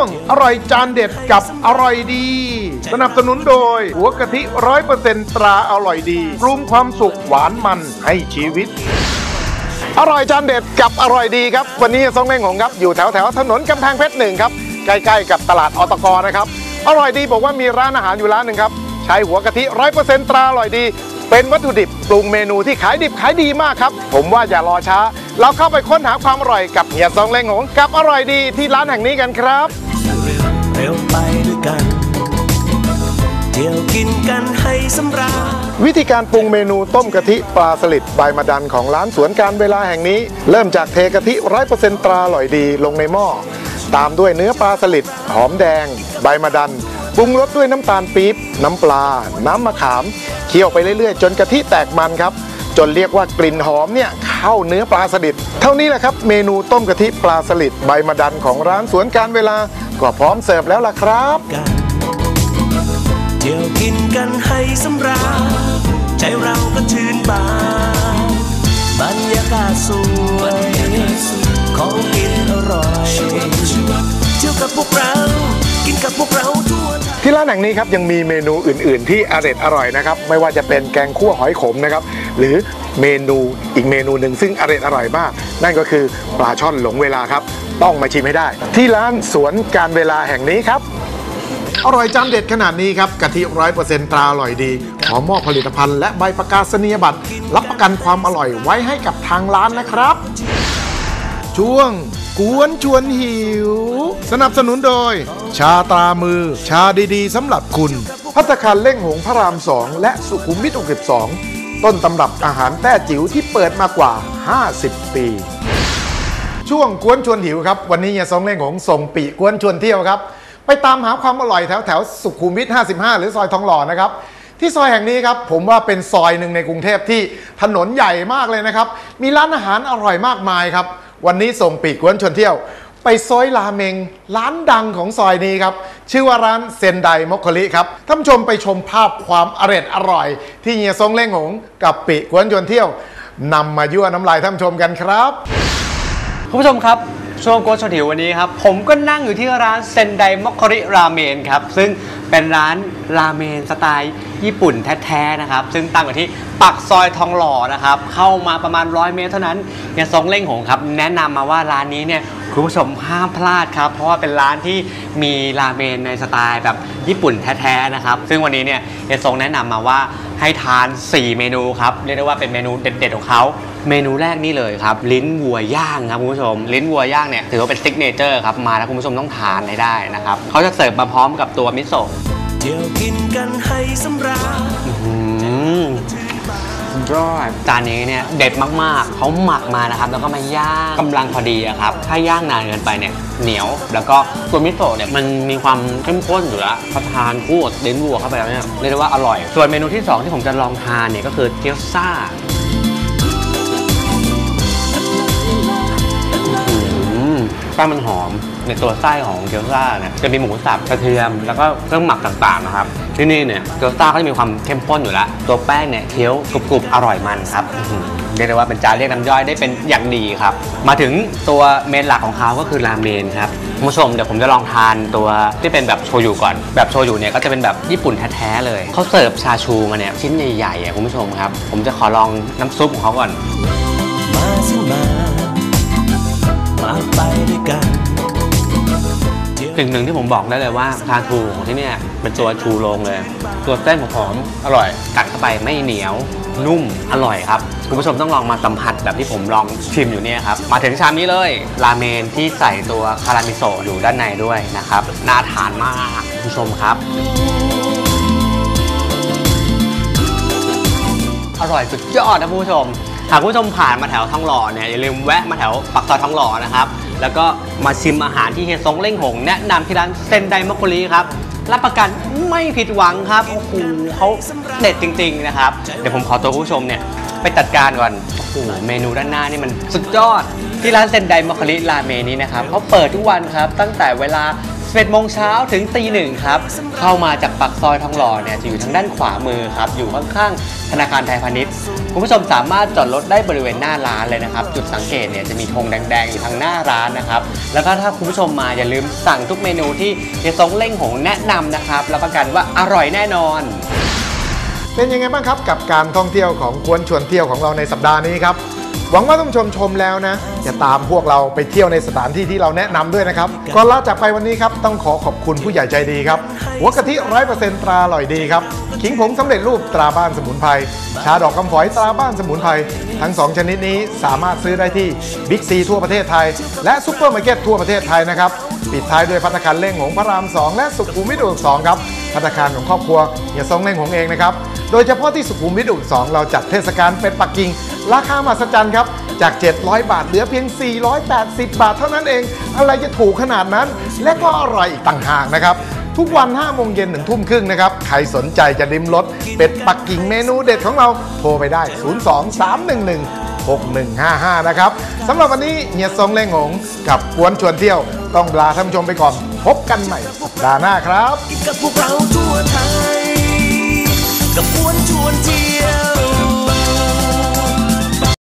วงอร่อยจานเด็ดกับอร่อยดี สนับสนุนโดย หัวกะทิร้อยเปอร์เซ็นตราอร่อยดีปรุงความสุขหวานมันให้ชีวิต อร่อยจานเด็ดกับอร่อยดีครับ วันนี้ซองเล่งหงครับ อยู่แถวแถวถนนกำแพงเพชรหนึ่งครับ ใกล้ๆกับตลาดอตกนะครับ อร่อยดีบอกว่ามีร้านอาหารอยู่ร้านหนึ่งครับ ใช้หัวกะทิร้อยเปอร์เซ็นตราอร่อยดี เป็นวัตถุดิบปรุงเมนูที่ขายดิบขายดีมากครับ ผมว่าอย่ารอช้า เราเข้าไปค้นหาความอร่อยกับเฮียซองเล่งหงกับอร่อยดีที่ร้านแห่งนี้กันครับ เร็วไปด้วยกัน เที่ยวกินกันให้สำราญวิธีการปรุงเมนูต้มกะทิปลาสลิดใบมะดันของร้านสวนการเวลาแห่งนี้ เริ่มจากเทกะทิร้อยเปอร์เซ็นตราอร่อยดีลงในหม้อตามด้วยเนื้อปลาสลิดหอมแดง ใบมะดันปรุงรสด้วยน้ำตาลปี๊บน้ำปลา น้ำมะขามเคี่ยวไปเรื่อยๆ จนกะทิแตกมันครับ จนเรียกว่ากลิ่นหอมเนี่ยเข้าเนื้อปลาสลิดเท่านี้แหละครับ เมนูต้มกะทิปลาสลิดใบมะดันของร้านสวนการเวลา ก็พร้อมเสิร์ฟแล้วล่ะครับเที่ยวกินกันให้สำราญใจเราก็ชื่นบานบรรยากาศสวยของกินอร่อยเที่ยวกับพวกเรา กินกับพวกเรา ที่ร้านแห่งนี้ครับยังมีเมนูอื่น ๆ ที่อร่อยอร่อยนะครับ ไม่ว่าจะเป็นแกงคั่วหอยขมนะครับ หรือเมนูอีกเมนูหนึ่งซึ่งอร่อยอร่อยมาก นั่นก็คือปลาช่อนหลงเวลาครับ ต้องมาชิมให้ได้ ที่ร้านสวนการเวลาแห่งนี้ครับ อร่อยจานเด็ดขนาดนี้ครับกะทิร้อยเปอร์เซ็นต์ตราอร่อยดีขอมอบผลิตภัณฑ์และใบประกาศนียบัตรรับประกันความอร่อยไว้ให้กับทางร้านนะครับ ช่วง กวนชวนหิว สนับสนุนโดย ชาตรามือ ชาดีๆสำหรับคุณ พัตคารเล่งหงพระรามสองและสุขุมวิท62 ต้นตำรับอาหารแต้จิ๋วที่เปิดมากว่า 50 ปี ช่วงกวนชวนหิวครับ วันนี้เฮียซองเล่งหงส่งปีกวนชวนเที่ยวครับ ไปตามหาความอร่อยแถวแถวสุขุมวิท55 หรือซอยทองหล่อนะครับที่ซอยแห่งนี้ครับผมว่าเป็นซอยหนึ่งในกรุงเทพที่ถนนใหญ่มากเลยนะครับ มีร้านอาหารอร่อยมากมายครับ วันนี้ส่งปีกวนชวนเที่ยว ไปซอยราเมง ร้านดังของซอยนี้ครับ ชื่อว่าร้านเซนไดมกคลิครับท่านผู้ชมไปชมภาพความอร่อยอร่อย ที่เฮียซงเล่งหงกับปีกวนชวนเที่ยวนำมายั่วน้ำลายท่านผู้ชมกันครับคุณผู้ชมครับ ช่วงโกชถิววันนี้ครับ ผมก็นั่งอยู่ที่ร้านเซนไดมอกคริราเมนครับ ซึ่งเป็นร้านราเมนสไตล์ญี่ปุ่นแท้ๆนะครับ ซึ่งตั้งอยู่ที่ปักซอยทองหล่อนะครับ เข้ามาประมาณ 100 เมตรเท่านั้นเนี่ยซองเล่งหงครับ แนะนำมาว่าร้านนี้เนี่ยคุณผู้ชมห้ามพลาดครับ เพราะว่าเป็นร้านที่มีราเมนในสไตล์แบบญี่ปุ่นแท้ๆนะครับ ซึ่งวันนี้เนี่ยเฮียซงแนะนำมาว่าให้ทาน 4 เมนูครับ เรียกได้ว่าเป็นเมนูเด็ด ๆ ของเขา เมนูแรกนี่เลยครับ ลิ้นวัวย่างครับคุณผู้ชม ลิ้นวัวย่างเนี่ยถือว่าเป็นซิกเนเจอร์ครับมาแล้วคุณผู้ชมต้องทานให้ได้นะครับเขาจะเสิร์ฟมาพร้อมกับตัวมิโซะเที่ยวกินกันให้สำราญอืมยอดจานนี้เนี่ยเด็ดมากๆ เขาหมักมานะครับ แล้วก็มาย่างกำลังพอดีอะครับ ถ้าย่างนานเกินไปเนี่ยเหนียว แล้วก็ตัวมิโซะเนี่ยมันมีความเข้มข้นอยู่แล้วพอทานคู่กับลิ้นวัวเข้าไปแล้วเนี่ยเรียกได้ว่าอร่อย ส่วนเมนูที่สองที่ผมจะลองทานเนี่ยก็คือเกี๊ยวซ่า มแป้มันหอม ในตัวไส้ของเกี๊ยวซ่าเนี่ยจะมีหมูสับกระเทียม แล้วก็เครื่องหมักต่างๆนะครับ ที่นี่เนี่ยเกี๊ยวซ่าก็จะมีความเข้มข้นอยู่แล้ว ตัวแป้งเนี่ยเคี้ยวกรุบๆอร่อยมันครับเรียกได้ว่าเป็นจานเรียกน้ำย่อยได้เป็นอย่างดีครับ มาถึงตัวเมนหลักของเขาก็คือราเมนครับคุณผู้ชมเดี๋ยวผมจะลองทานตัวที่เป็นแบบโชยุก่อน แบบโชยุเนี่ยก็จะเป็นแบบญี่ปุ่นแท้ๆเลยเขาเสิร์ฟชาชูมาเนี่ยชิ้นใหญ่ๆอะคุณผู้ชมครับ ผมจะขอลองน้ำซุปของเขาก่อนมาสิมา ไปด้วยกันสิ่งหนึ่งที่ผมบอกได้เลยว่าชาชูของที่เนี่ยเป็นตัวชูโรงเลย ตัวเส้นหอมอร่อย กัดเข้าไปไม่เหนียว นุ่มอร่อยครับ คุณผู้ชมต้องลองมาสัมผัสแบบที่ผมลองชิมอยู่เนี่ยครับ มาถึงชามนี้เลย ราเมนที่ใส่ตัวคารามิโซะอยู่ด้านในด้วยนะครับน่าทานมากคุณผู้ชมครับ อร่อยสุดยอดนะคุณผู้ชม หากผู้ชมผ่านมาแถวทองหล่อเนี่ยอย่าลืมแวะมาแถวปากซอยทองหล่อนะครับ แล้วก็มาชิมอาหารที่เฮียซงเล่งหง แนะนำที่ร้านเซนไดมะกุรีครับรับประกันไม่ผิดหวังครับโอ้โหเขาเด็ดจริง ๆ นะครับ เดี๋ยวผมขอตัวผู้ชมเนี่ยไปจัดการก่อนโอ้โหเมนูด้านหน้านี่มันสุดยอดที่ร้านเซนไดมะคุริราเมนนี้นะครับเขาเปิดทุกวันครับตั้งแต่เวลา 11โมงเช้าถึงตีหนึ่งครับ เข้ามาจากปากซอยทองหล่อเนี่ยจะอยู่ทางด้านขวามือครับ อยู่ข้างๆธนาคารไทยพาณิชย์ คุณผู้ชมสามารถจอดรถได้บริเวณหน้าร้านเลยนะครับ จุดสังเกตเนี่ยจะมีธงแดงๆอยู่ทางหน้าร้านนะครับ แล้วก็ถ้าคุณผู้ชมมาอย่าลืมสั่งทุกเมนูที่เฮียซงเล่งหงแนะนำนะครับรับประกันว่าอร่อยแน่นอน เป็นยังไงบ้างครับกับการท่องเที่ยวของกวนชวนเที่ยวของเราในสัปดาห์นี้ครับ หวังว่าท่านผู้ชมชมแล้วนะจะตามพวกเราไปเที่ยวในสถานที่ที่เราแนะนำด้วยนะครับก่อนลาจากไปวันนี้ครับต้องขอขอบคุณผู้ใหญ่ใจดีครับหัวกะทิร้อยเปอร์เซ็นต์ตราอร่อยดีครับขิงผงสำเร็จรูปตราบ้านสมุนไพรชาดอกคำฝอยตราบ้านสมุนไพรทั้งสองชนิดนี้สามารถซื้อได้ที่บิ๊กซีทั่วประเทศไทย และซุปเปอร์มาร์เก็ตทั่วประเทศไทยนะครับปิดท้ายด้วยพัตตาคารเล่งหงพระราม 2 และสุขุมวิทสองครับพัตตาคารของครอบครัวเฮียซงเล่งหงเองนะครับโดยเฉพาะที่สุขุมวิทสองเราจัดเทศกาลเป็ดปักกิ่ง ราคามหัศจรรย์ครับ จาก 700 บาทเหลือเพียง 480 บาทเท่านั้นเอง อะไรจะถูกขนาดนั้น และก็อร่อยอีกต่างหากนะครับ ทุกวัน 5 โมงเย็นถึงทุ่มครึ่งนะครับ ใครสนใจจะริมรสเป็ดปักกิ่งเมนูเด็ดของเราโทรไปได้ 02 311 6155 นะครับสำหรับวันนี้เฮียซงเล่งหงกับกวนชวนเที่ยว ต้องลาท่านผู้ชมไปก่อน พบกันใหม่สัปดาห์หน้าครับ กับพวกเราทั่วไทยกับกวนชวนเที่ยว